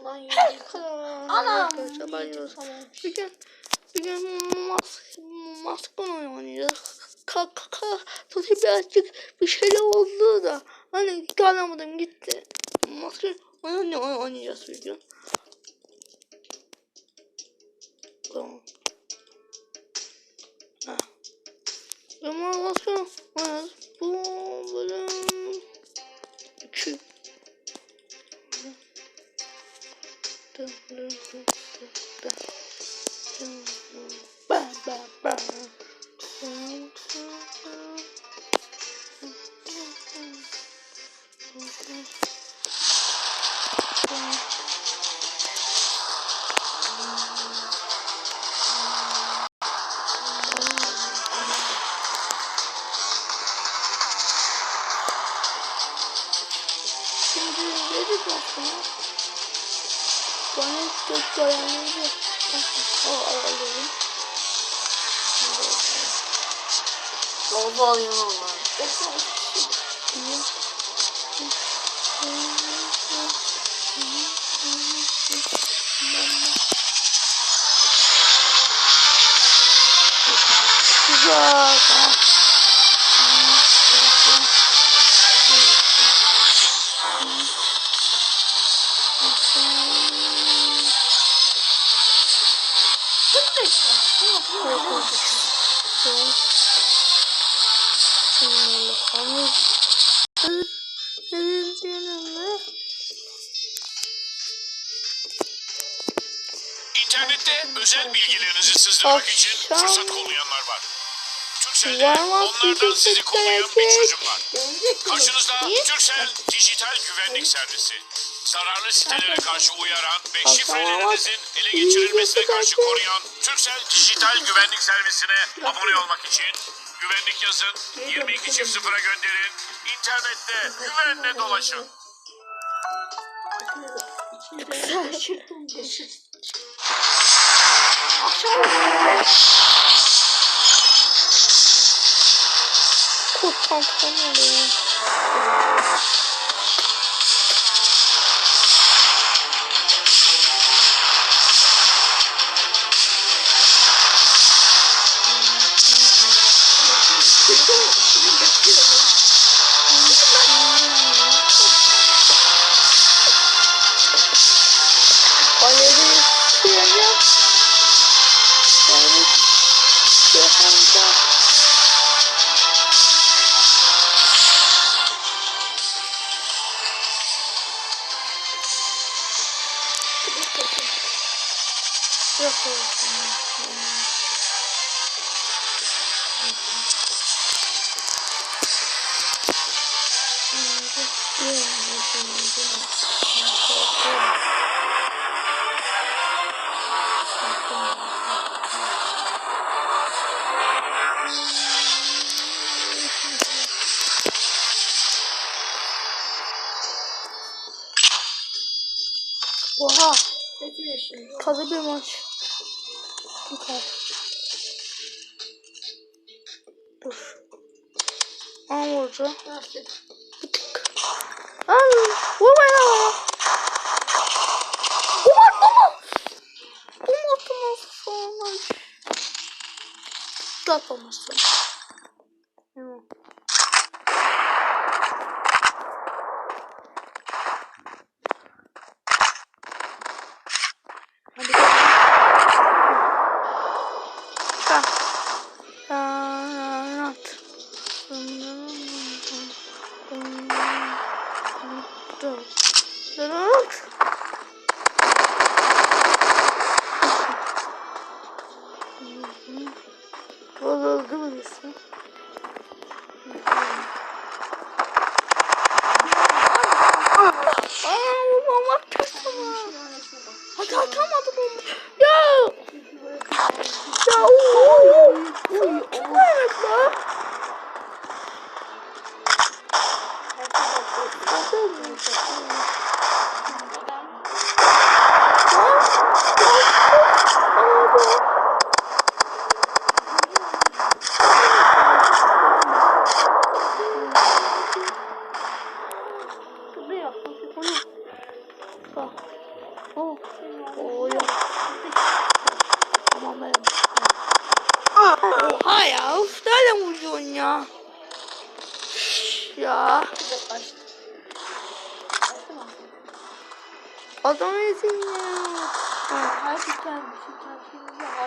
Olan yedik. Anam. Arkadaşlar ben yiyoruz. Bir gün bir gün mas maskon oynayacağız. Kaka Tuti birazcık bir şeyler oldu da hani kalamadım gitti. Maske oynay oynayacağız bir gün. Tamam. Ha. Ama maske oynayacağız. Bu bölüm Şimdi ne aslında? Bana çok dayanıyor. O alalım. Baba alayım ama. Güzel. İnternette özel bilgilerinizi sızdırmak için fırsat kollayanlar onlardan sizi kollayan bir çözüm var. Karşınızda Turkcell Dijital Güvenlik Servisi. Zararlı sitelere karşı uyaran ve şifrelerinizin ele geçirilmesine karşı koruyan Turkcell Dijital Güvenlik Servisi'ne abone olmak için güvenlik yazın, 22 çift sıfıra gönderin, internette güvenle dolaşın. Kurt pantolon oluyor. Yok Oha. Tadı bir maç. Kadar. Dur. Aa vurdu. Bir tık. Aa, vurmayın ama. Umar umar. Umar umar sonra. Yapamazsın. Tamam. Bozuldu mu diyorsun?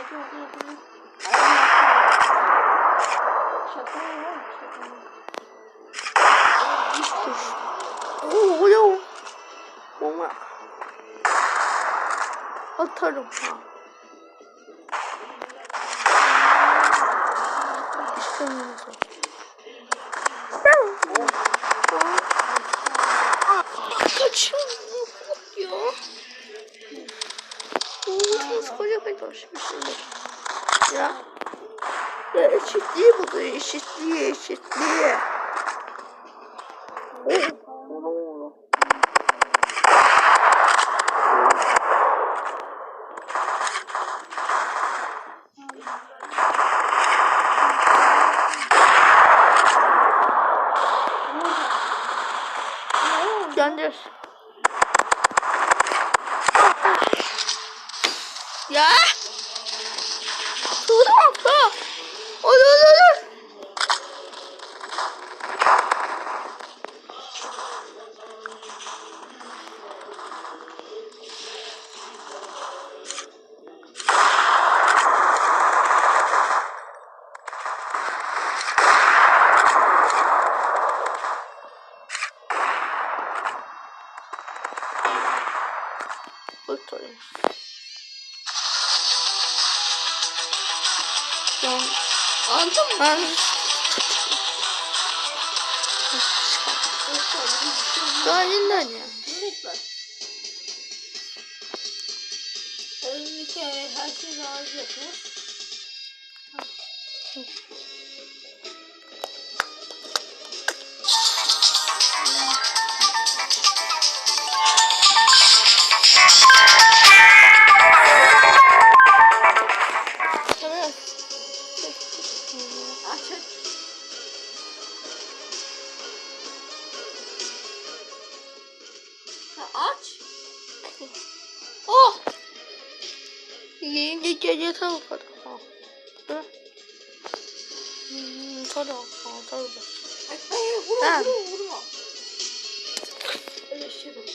Kendisi herkes okuyabilir. Şaka. Şaka. Oo, oluyor. Bomba. Atarım ha. İstemiyorum. Kaçıyorum ya. Oo, koskoca kaçmış şimdi. Ya. Ya eşitliği bu eşitliği Ya. Dur atla. Dur dur dur. Kurtarayım. Tamam. Anladın mı? Ben daha yeniden ya. Lütfen. Önümdeki her şey razı yapıyor. Tamam. Gece tavuk adam. Ha. Hı? Hmm, tamam. Ha, tamam. Ay, ay, vurma, Ha. vurma, vurma. Öyle şey yok.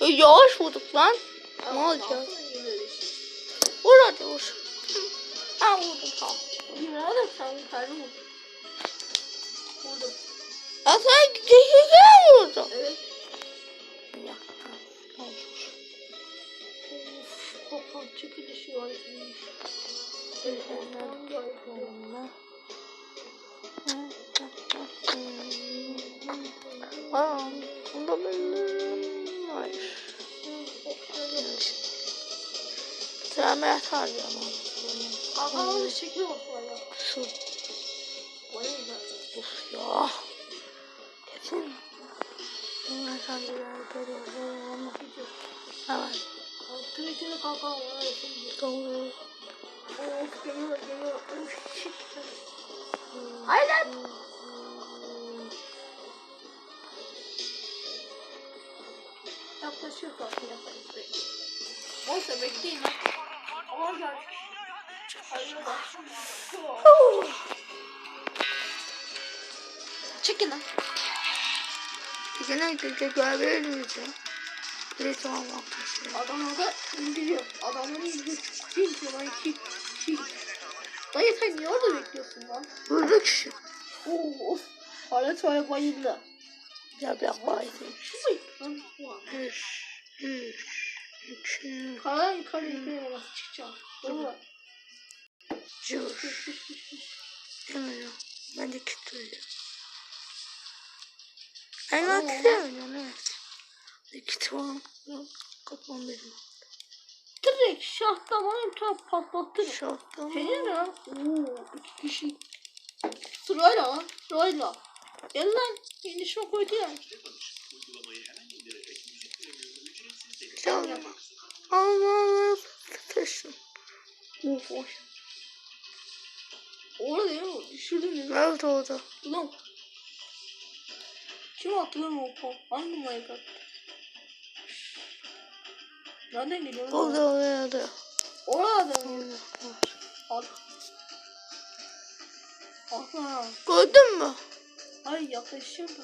Ya, yavaş vurduk lan. Ne Ama olacak? altına yine öyle şey. Vur hadi vur. Hı. Ha vurdum tamam. Yine adam sen yukarı vur. Vurdum. Ya sen gece vurdun. Evet. Ya. Tamam. Of, Kapan çekilişi var. Evet, Telefondan da yapıyor. Aa, bunda benim. Sen Mert harcama. Kapanın şekli bak. Vay be. Of ya. Kesin. Mert harcama. Görüyorum. Kalkan var. Şimdi. Doğru. Of geliyor geliyor. Of shit. Hayır lan. Yaklaşıyor kalkın yaklaşıyor. Neyse bekleyin. Aman gel. Hayır bak. Çekin lan. Gene gece görebiliriz ya. Bir tamam. Adam orada indiriyor. Adamları indiriyor. Kim ki lan iki. Kim? Dayı sen niye orada bekliyorsun lan? Vurduk şu. Oo, of. Halet var bayıldı. Ya bir baydı. Şu mu? Üç. Üç. İki. Kara yukarı yukarı nasıl çıkacağım? Doğru. Cür. Demiyorum. Ben de kilitliyorum. Tamam, hatırlamıyorum evet. Yok, Kapmam benim. Direkt bir tane patlattı. Şorttan. Senin ne lan? Oo, iki kişi. Sırayla lan, sırayla. Gel lan, yeni şok koydu ya. Tamam. Allah taşın. Of of. Orada mi? Düşürdün? Evet orada. Ulan. Kim attı lan o pop? Hangi Minecraft? Nereden geliyor? Orada. Orada mı? Orada. Al. Aha. Gördün mü? Ay yaklaşıyor da.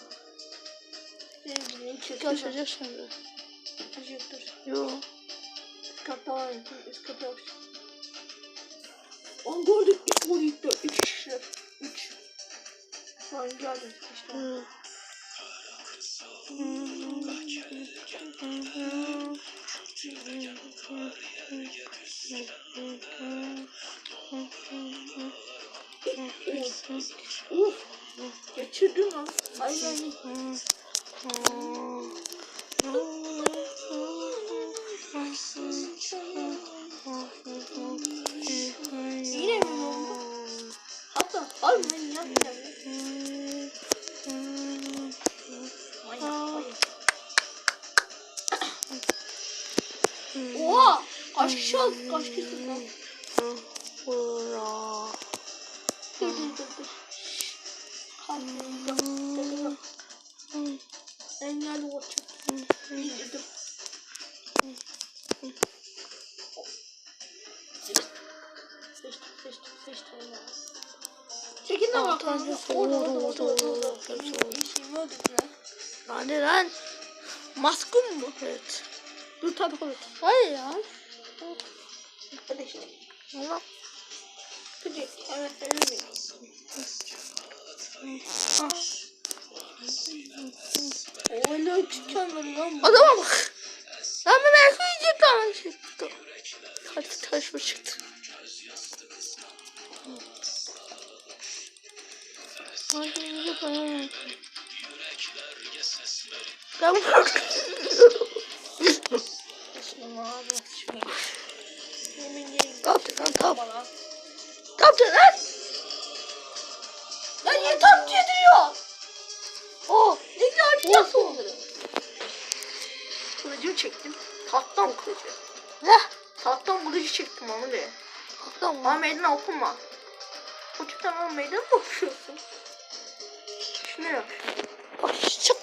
Yaşayacak şimdi. Acıktır. Yo. Üst katta var. Üst katta yok. On gördük. İlk golü yıktı. Üç kişiler. Üç. Lan geldi işte. Hı. Uf. Geçirdin lan. Ay Oldu? Kaç kişi oldu? Hurra. Dur dur dur dur. Kalkmayacağım. Engelli olacak. İndirdim. Seçtim seçtim seçtim. Çekin de tanrısı. Orada orada Orada, orada İyi orada. şeyimi öldürdüler. Hadi lan. Maskun mu? Evet. Dur tabi koy. Hayır ya. İşte. Allah. Hadi. Evet? Öyle çektim. Tahttan kılıcı. Ne? Tahttan kılıcı çektim be. Kaptan Bana mı? meydan okuma. Tipten bana meydan mı okuyorsun? Şuna yap. Aşçık.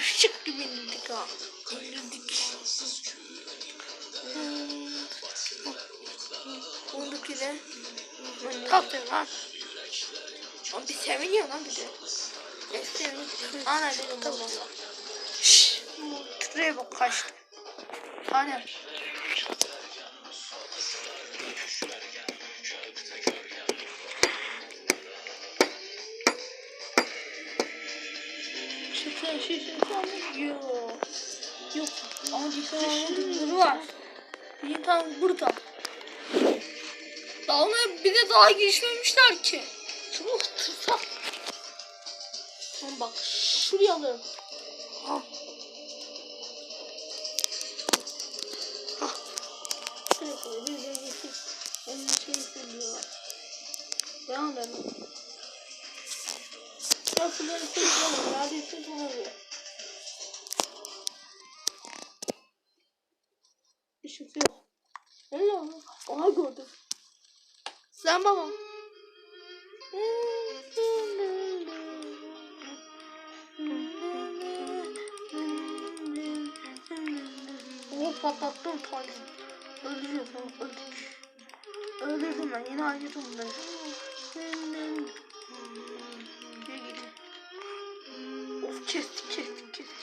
Işık gibi indirdik ha. İndirdik. Buradaki de. Ne yaptın lan? Abi bir seviniyor lan bir de. Ne seviniyor? Ana dedim tamam. Şşş. Şuraya bak kaçtı. Hadi. Çıkın şişin Yok. Yok. Ama bir tane var. Bir tane burada. Daha ona bir de daha geçmemişler ki. Şunu tutsak. Tamam bak şuraya alıyorum. Şuraya koy. Bir de getir. Onun şey söylüyorlar. Devam edelim. Şunları söylüyorlar. Neredeyse bulamıyor. Işık yok. Ne lan? Aha gördüm. Sen baba. O patlattım talim. Öldürüyor tamam öldük. Öldürdüm ben yine aynı durumdayım. Gel gidin. Of kestik kestik kestik.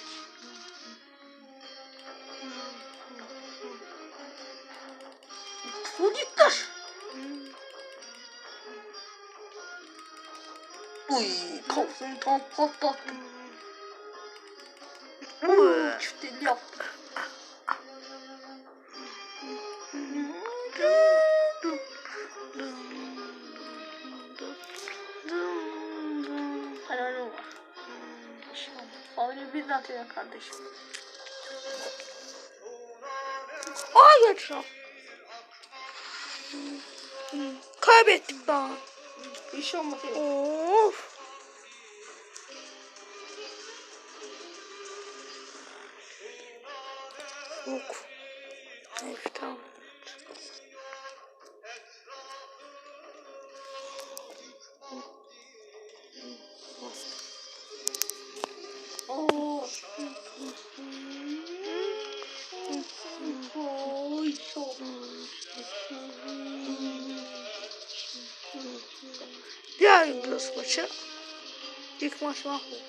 Çocuklar. Uy kafasını tam patlattım. Uy çift el Atıyor kardeşim. Lan. Kaybettik daha. Bir şey olmaz. ya. Of. Yok. Diğer İngiliz maçı. İlk maç mahvoldu.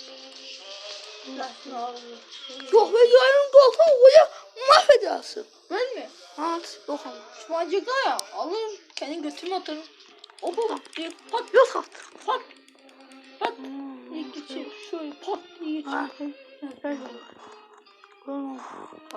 Yok be yarın kalkan gol lazım. Ben mi? At. Yok ama. Şu acıkla ya. Alırım. Kendi götüme atarım. Hop hop diye pat Yok artık. pat pat Hmm. geçeyim. Şöyle pat diye geçeyim. Ha. Gel. Gel.